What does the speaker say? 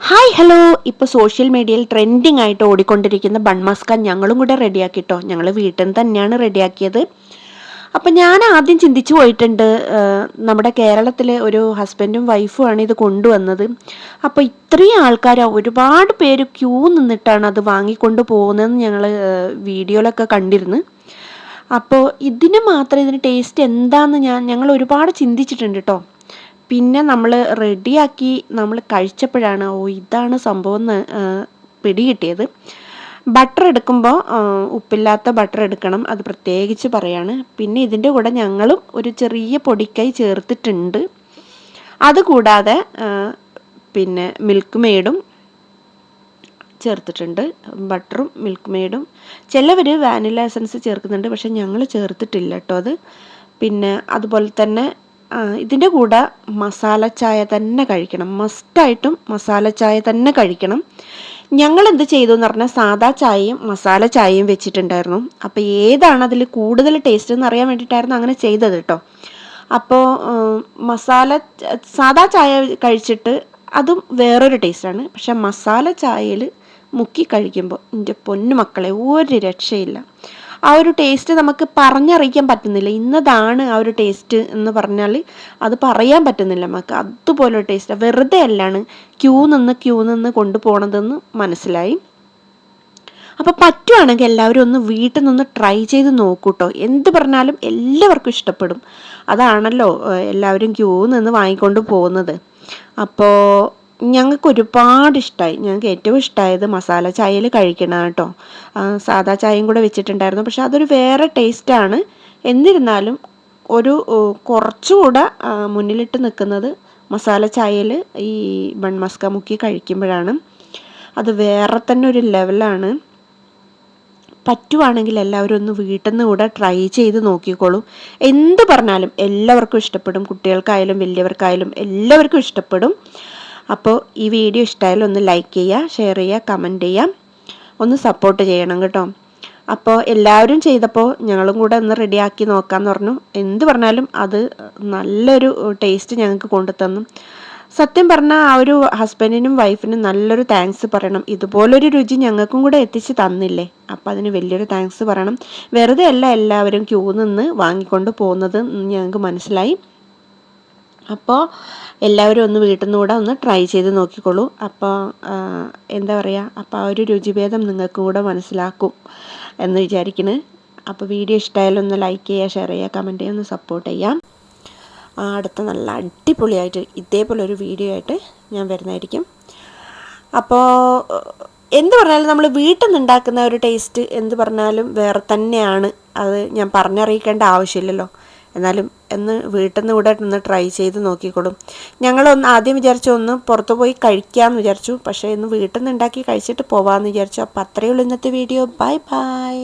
Hi hello ഇപ്പോൾ social മീഡിയയിൽ trending ആയിട്ട് ഓടിക്കൊണ്ടിരിക്കുന്ന ബൺമസ്ക ഞങ്ങളും കൂടെ റെഡിയാക്കിട്ടോ ഞങ്ങൾ വീട്ടിൽ നിന്ന് തന്നെയാണ് റെഡിയാക്കിയത് അപ്പം ഞാൻ ആദ്യം ചിന്തിച്ചു പോയിട്ടുണ്ട് നമ്മുടെ കേരളത്തിലെ ഒരു ഹസ്ബൻഡും വൈഫും ആണ് ഇത് കൊണ്ടുവന്നത്. അപ്പോൾ ഇത്രയും ആൾക്കാർ ഒരുപാട് പേര് ക്യൂ നിന്നിട്ടാണ് അത് വാങ്ങിക്കൊണ്ട് പോകുന്നതെന്ന് ഞങ്ങൾ വീഡിയോയിലൊക്കെ കണ്ടിരുന്നു. അപ്പോൾ ഇതിന് മാത്രം ഇതിന് ടേസ്റ്റ് എന്താണെന്ന് ഞാൻ ഞങ്ങൾ ഒരുപാട് ചിന്തിച്ചിട്ടുണ്ട് കേട്ടോ പിന്നെ നമ്മൾ റെഡിയാക്കി നമ്മൾ കഴിച്ചപ്പോഴാണ് ഓ ഇതാണ് സംഭവം എന്ന് പിടികിട്ടിയത്. ബട്ടർ എടുക്കുമ്പോൾ ഉപ്പില്ലാത്ത ബട്ടർ എടുക്കണം അത് പ്രത്യേകിച്ച് പറയാണ്. പിന്നെ ഇതിന്റെ കൂടെ ഞങ്ങളും ഒരു ചെറിയ പൊടിക്കൈ ചേർത്തിട്ടുണ്ട്. അതുകൂടാതെ പിന്നെ മിൽക്ക് മെയ്ഡും ചേർത്തിട്ടുണ്ട്. ബട്ടറും മിൽക്ക് മെയ്ഡും ചിലവർ വാനില എസൻസ് ചേർക്കുന്നുണ്ട് പക്ഷെ ഞങ്ങൾ ചേർത്തിട്ടില്ല കേട്ടോ അത്. പിന്നെ അതുപോലെ തന്നെ ഇതിന്റെ കൂടെ മസാല ചായ തന്നെ കഴിക്കണം. മസ്റ്റായിട്ടും മസാല ചായ തന്നെ കഴിക്കണം. ഞങ്ങൾ എന്ത് ചെയ്തു എന്ന് പറഞ്ഞാൽ സാദാ ചായയും മസാല ചായയും വെച്ചിട്ടുണ്ടായിരുന്നു. അപ്പോൾ ഏതാണ് അതിൽ കൂടുതൽ ടേസ്റ്റ് എന്ന് അറിയാൻ വേണ്ടിയിട്ടായിരുന്നു അങ്ങനെ ചെയ്തത് കേട്ടോ. അപ്പോൾ മസാല സാദാ ചായ കഴിച്ചിട്ട് അതും വേറൊരു ടേസ്റ്റാണ് പക്ഷെ മസാല ചായയിൽ മുക്കി കഴിക്കുമ്പോൾ എന്റെ പൊന്നു മക്കളെ ഒരു രക്ഷയില്ല. ആ ഒരു ടേസ്റ്റ് നമുക്ക് പറഞ്ഞറിയിക്കാൻ പറ്റുന്നില്ല. ഇന്നതാണ് ആ ഒരു ടേസ്റ്റ് എന്ന് പറഞ്ഞാൽ അത് പറയാൻ പറ്റുന്നില്ല നമുക്ക്. അതുപോലെ ടേസ്റ്റ് വെറുതെ അല്ലാണ് ക്യൂ നിന്ന് ക്യൂ നിന്ന് കൊണ്ടുപോകണതെന്ന് മനസ്സിലായി. അപ്പോൾ പറ്റുവാണെങ്കിൽ എല്ലാവരും ഒന്ന് വീട്ടിൽ നിന്ന് ട്രൈ ചെയ്ത് നോക്കൂട്ടോ. എന്ത് പറഞ്ഞാലും എല്ലാവർക്കും ഇഷ്ടപ്പെടും. അതാണല്ലോ എല്ലാവരും ക്യൂ നിന്ന് വാങ്ങിക്കൊണ്ട് പോകുന്നത്. അപ്പോൾ ഞങ്ങൾക്ക് ഒരുപാട് ഇഷ്ടമായി ഞങ്ങൾക്ക് ഏറ്റവും ഇഷ്ടമായത് മസാല ചായയിൽ കഴിക്കണം കേട്ടോ. സാദാ ചായയും കൂടെ വെച്ചിട്ടുണ്ടായിരുന്നു. പക്ഷെ അതൊരു വേറെ ടേസ്റ്റാണ് എന്നിരുന്നാലും ഒരു കുറച്ചുകൂടെ മുന്നിലിട്ട് നിൽക്കുന്നത് മസാല ചായയിൽ ഈ ബൺമസ്ക മുക്കി കഴിക്കുമ്പോഴാണ്. അത് വേറെ തന്നെ ഒരു ലെവലാണ് പറ്റുവാണെങ്കിൽ എല്ലാവരും ഒന്ന് വീട്ടിൽ നിന്ന് കൂടെ ട്രൈ ചെയ്ത് നോക്കിക്കോളൂ. എന്ത് പറഞ്ഞാലും എല്ലാവർക്കും ഇഷ്ടപ്പെടും. കുട്ടികൾക്കായാലും വലിയവർക്കായാലും എല്ലാവർക്കും ഇഷ്ടപ്പെടും. അപ്പോൾ ഈ വീഡിയോ ഇഷ്ടമായാലും ഒന്ന് ലൈക്ക് ചെയ്യുക ഷെയർ ചെയ്യുക കമന്റ് ചെയ്യാം. ഒന്ന് സപ്പോർട്ട് ചെയ്യണം കേട്ടോ. അപ്പോൾ എല്ലാവരും ചെയ്തപ്പോൾ ഞങ്ങളും കൂടെ ഒന്ന് റെഡിയാക്കി നോക്കാമെന്ന് പറഞ്ഞു. എന്ത് പറഞ്ഞാലും അത് നല്ലൊരു ടേസ്റ്റ് ഞങ്ങൾക്ക് കൊണ്ടുതന്നു സത്യം പറഞ്ഞാൽ ആ ഒരു ഹസ്ബൻഡിനും വൈഫിനും നല്ലൊരു താങ്ക്സ് പറയണം. ഇതുപോലൊരു രുചി ഞങ്ങൾക്കും കൂടെ എത്തിച്ച് തന്നില്ലേ? അപ്പം അതിന് വലിയൊരു താങ്ക്സ് പറയണം. വെറുതെ അല്ല എല്ലാവരും ക്യൂ നിന്ന് വാങ്ങിക്കൊണ്ട് പോകുന്നത് ഞങ്ങൾക്ക് മനസ്സിലായി. അപ്പോൾ എല്ലാവരും ഒന്ന് വീട്ടിൽ നിന്ന് കൂടെ ഒന്ന് ട്രൈ ചെയ്ത് നോക്കിക്കോളൂ. അപ്പോൾ എന്താ പറയുക അപ്പോൾ ആ ഒരു രുചിഭേദം നിങ്ങൾക്ക് കൂടെ മനസ്സിലാക്കും എന്ന് വിചാരിക്കണ്. അപ്പോൾ വീഡിയോ ഇഷ്ടമായാലും ഒന്ന് ലൈക്ക് ചെയ്യുക ഷെയർ ചെയ്യുക കമന്റ് ചെയ്യുക ഒന്ന് സപ്പോർട്ട് ചെയ്യാം. അടുത്ത നല്ല അടിപൊളിയായിട്ട് ഇതേപോലെ ഒരു വീഡിയോ ആയിട്ട് ഞാൻ വരുന്നതായിരിക്കും. അപ്പോൾ എന്ത് പറഞ്ഞാലും നമ്മൾ വീട്ടിൽ നിന്ന് ഉണ്ടാക്കുന്ന ഒരു ടേസ്റ്റ് എന്ത് പറഞ്ഞാലും വേറെ തന്നെയാണ്. അത് ഞാൻ പറഞ്ഞറിയിക്കേണ്ട ആവശ്യമില്ലല്ലോ. എന്നാലും എന്ന് വീട്ടിൽ നിന്ന് ഇവിടെ ഒന്ന് ട്രൈ ചെയ്ത് നോക്കിക്കോളും. ഞങ്ങളൊന്ന് ആദ്യം വിചാരിച്ചു ഒന്ന് പുറത്തു പോയി കഴിക്കാമെന്ന് വിചാരിച്ചു. പക്ഷേ ഇന്ന് വീട്ടിൽ നിന്ന് ഉണ്ടാക്കി കഴിച്ചിട്ട് പോവാമെന്ന് വിചാരിച്ചു. അപ്പോൾ അത്രയേ ഉള്ളൂ ഇന്നത്തെ വീഡിയോ. Bye bye